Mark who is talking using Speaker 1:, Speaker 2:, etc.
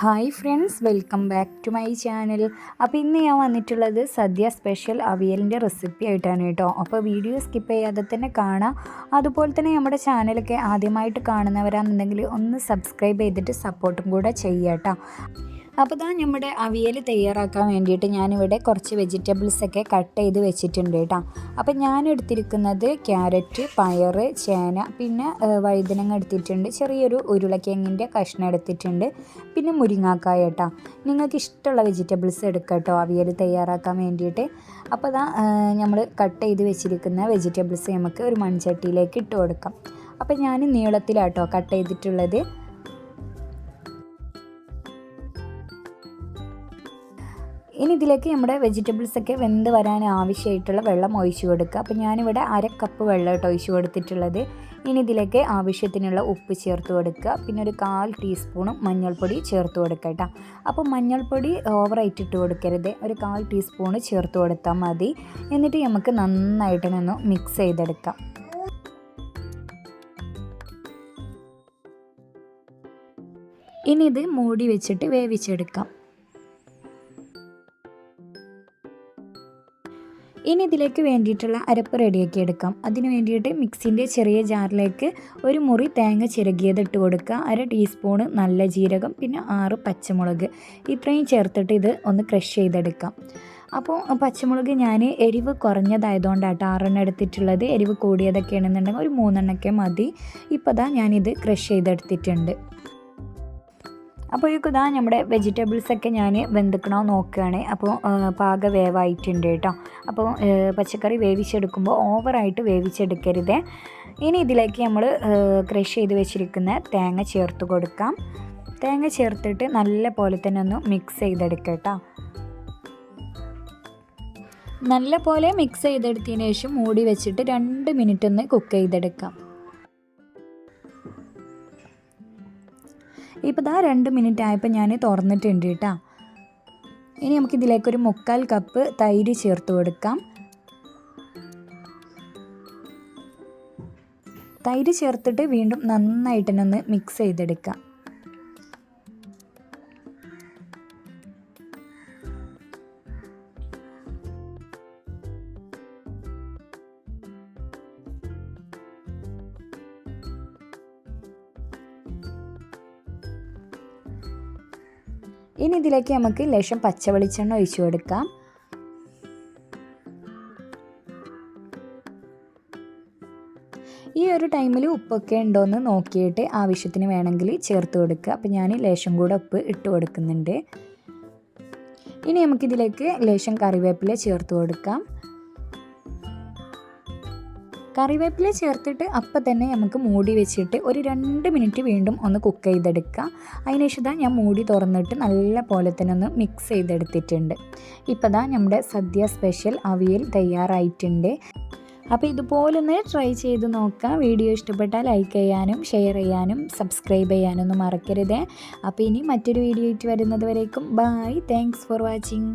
Speaker 1: Hi friends welcome back to my channel. അപ്പോൾ ഇന്ന് ഞാൻ വന്നിട്ടുള്ളത് സദ്യ സ്പെഷ്യൽ അവിയലിന്റെ റെസിപ്പി ആയിട്ടാണ് കേട്ടോ. അപ്പോൾ വീഡിയോ സ്കിപ്പ് ചെയ്യാതെ തന്നെ കാണാം. അതുപോലെ തന്നെ നമ്മുടെ ചാനലൊക്കെ ആദ്യമായിട്ട് കാണുന്നവരാണെന്നുണ്ടെങ്കിൽ ഒന്ന് സബ്സ്ക്രൈബ് ചെയ്തിട്ട് സപ്പോർട്ടും കൂടെ ചെയ്യാം കേട്ടോ. അപ്പോൾ ഇതാ നമ്മുടെ അവിയൽ തയ്യാറാക്കാൻ വേണ്ടിയിട്ട് ഞാനിവിടെ കുറച്ച് വെജിറ്റബിൾസ് ഒക്കെ കട്ട് ചെയ്ത് വെച്ചിട്ടുണ്ട് കേട്ടോ അപ്പോൾ ഞാൻ എടുത്തിരിക്കുന്നത് ക്യാരറ്റ് പയർ ചേന പിന്നെ വഴുതനങ്ങ എടുത്തിട്ടുണ്ട്. ചെറിയൊരു ഉരുളക്കിഴങ്ങിന്റെ കഷ്ണം എടുത്തിട്ടുണ്ട്. പിന്നെ മുരിങ്ങാക്കായ കേട്ടോ നിങ്ങൾക്ക് ഇഷ്ടമുള്ള വെജിറ്റബിൾസ് എടുക്കാം കേട്ടോ അവിയൽ തയ്യാറാക്കാൻ വേണ്ടിയിട്ട്. അപ്പോൾ ഇതാ നമ്മൾ കട്ട് ചെയ്ത് വെച്ചിരിക്കുന്ന വെജിറ്റബിൾസ് നമുക്ക് ഒരു മൺചട്ടിയിലേക്ക് ഇട്ട് കൊടുക്കാം. അപ്പോൾ ഞാൻ നീളത്തിലാട്ടോ കട്ട് ചെയ്തിട്ടുള്ളത്. ഇനി ഇതിലേക്ക് നമ്മുടെ വെജിറ്റബിൾസൊക്കെ വെന്ത് വരാൻ ആവശ്യമായിട്ടുള്ള വെള്ളം ഒഴിച്ചു കൊടുക്കുക. അപ്പോൾ ഞാനിവിടെ അര കപ്പ് വെള്ളം കേട്ടോ ഒഴിച്ചു കൊടുത്തിട്ടുള്ളത്. ഇനി ഇതിലേക്ക് ആവശ്യത്തിനുള്ള ഉപ്പ് ചേർത്ത് കൊടുക്കുക. പിന്നെ ഒരു കാൽ ടീസ്പൂണും മഞ്ഞൾപ്പൊടി ചേർത്ത് കൊടുക്കുക കേട്ടോ. അപ്പോൾ മഞ്ഞൾപ്പൊടി ഓവറായിട്ട് ഇട്ട് കൊടുക്കരുത്. ഒരു കാൽ ടീസ്പൂണ് ചേർത്ത് കൊടുത്താൽ മതി. എന്നിട്ട് നമുക്ക് നന്നായിട്ട് നിന്ന് മിക്സ് ചെയ്തെടുക്കാം. ഇനി ഇത് മൂടി വെച്ചിട്ട് വേവിച്ചെടുക്കാം. ഇനി ഇതിലേക്ക് വേണ്ടിയിട്ടുള്ള അരപ്പ് റെഡിയാക്കി എടുക്കാം. അതിന് വേണ്ടിയിട്ട് മിക്സിന്റെ ചെറിയ ജാറിലേക്ക് ഒരു മുറി തേങ്ങ ചിരകിയത് ഇട്ട് കൊടുക്കുക. അര ടീസ്പൂണ് നല്ല ജീരകം പിന്നെ ആറ് പച്ചമുളക്. ഇത്രയും ചേർത്തിട്ട് ഇത് ഒന്ന് ക്രഷ് ചെയ്തെടുക്കാം. അപ്പോൾ പച്ചമുളക് ഞാൻ എരിവ് കുറഞ്ഞതായതുകൊണ്ടാട്ടോ ആറെണ്ണം എടുത്തിട്ടുള്ളത്. എരിവ് കൂടിയതൊക്കെയാണെന്നുണ്ടെങ്കിൽ ഒരു മൂന്നെണ്ണമൊക്കെ മതി. ഇപ്പോൾ ദാ ഞാനിത് ക്രഷ് ചെയ്തെടുത്തിട്ടുണ്ട്. അപ്പോഴേക്കും ഇതാ നമ്മുടെ വെജിറ്റബിൾസൊക്കെ ഞാൻ വെന്തുക്കണോ നോക്കുകയാണ് അപ്പോൾ പാക വേവായിട്ടുണ്ട് കേട്ടോ. അപ്പോൾ പച്ചക്കറി വേവിച്ചെടുക്കുമ്പോൾ ഓവറായിട്ട് വേവിച്ചെടുക്കരുത്. ഇനി ഇതിലേക്ക് നമ്മൾ ക്രഷ് ചെയ്ത് വെച്ചിരിക്കുന്ന തേങ്ങ ചേർത്ത് കൊടുക്കാം. തേങ്ങ ചേർത്തിട്ട് നല്ല പോലെ തന്നെ ഒന്ന് മിക്സ് ചെയ്തെടുക്കുക കേട്ടോ. നല്ല പോലെ മിക്സ് ചെയ്തെടുത്തതിന് ശേഷം മൂടി വെച്ചിട്ട് രണ്ട് മിനിറ്റ് ഒന്ന് കുക്ക് ചെയ്തെടുക്കാം. ഇപ്പോൾ ദാ രണ്ട് മിനിറ്റ് ആയപ്പോൾ ഞാൻ തുറന്നിട്ടുണ്ട് കേട്ടോ ഇനി നമുക്ക് ഇതിലേക്കൊരു മുക്കാൽ കപ്പ് തൈര് ചേർത്ത് കൊടുക്കാം. തൈര് ചേർത്തിട്ട് വീണ്ടും നന്നായിട്ട് തന്നെ ഒന്ന് മിക്സ് ചെയ്തെടുക്കാം. ഇനി ഇതിലേക്ക് നമുക്ക് ലേശം പച്ച വെളിച്ചെണ്ണ ഒഴിച്ചു കൊടുക്കാം. ഈ ഒരു ടൈമിൽ ഉപ്പൊക്കെ ഉണ്ടോയെന്ന് നോക്കിയിട്ട് ആവശ്യത്തിന് വേണമെങ്കിൽ ചേർത്ത് കൊടുക്കുക. അപ്പോൾ ഞാൻ ലേശം കൂടെ ഉപ്പ് ഇട്ട് കൊടുക്കുന്നുണ്ട്. ഇനി നമുക്കിതിലേക്ക് ലേശം കറിവേപ്പില ചേർത്ത് കൊടുക്കാം. കറിവേപ്പില ചേർത്തിട്ട് അപ്പം തന്നെ നമുക്ക് മൂടി വെച്ചിട്ട് ഒരു രണ്ട് മിനിറ്റ് വീണ്ടും ഒന്ന് കുക്ക് ചെയ്തെടുക്കുക. അതിനുശേഷം ഞാൻ മൂടി തുറന്നിട്ട് നല്ല പോലെ തന്നെ ഒന്ന് മിക്സ് ചെയ്തെടുത്തിട്ടുണ്ട്. ഇപ്പോൾ ദാ നമ്മുടെ സദ്യ സ്പെഷ്യൽ അവിയൽ തയ്യാറായിട്ടുണ്ട്. അപ്പോൾ ഇതുപോലെ ഒന്ന് ട്രൈ ചെയ്ത് നോക്കുക. വീഡിയോ ഇഷ്ടപ്പെട്ടാൽ ലൈക്ക് ചെയ്യാനും ഷെയർ ചെയ്യാനും സബ്സ്ക്രൈബ് ചെയ്യാനൊന്നും മറക്കരുത്. അപ്പോൾ ഇനി മറ്റൊരു വീഡിയോ ആയിട്ട് വരുന്നത് വരേക്കും. Bye thanks for watching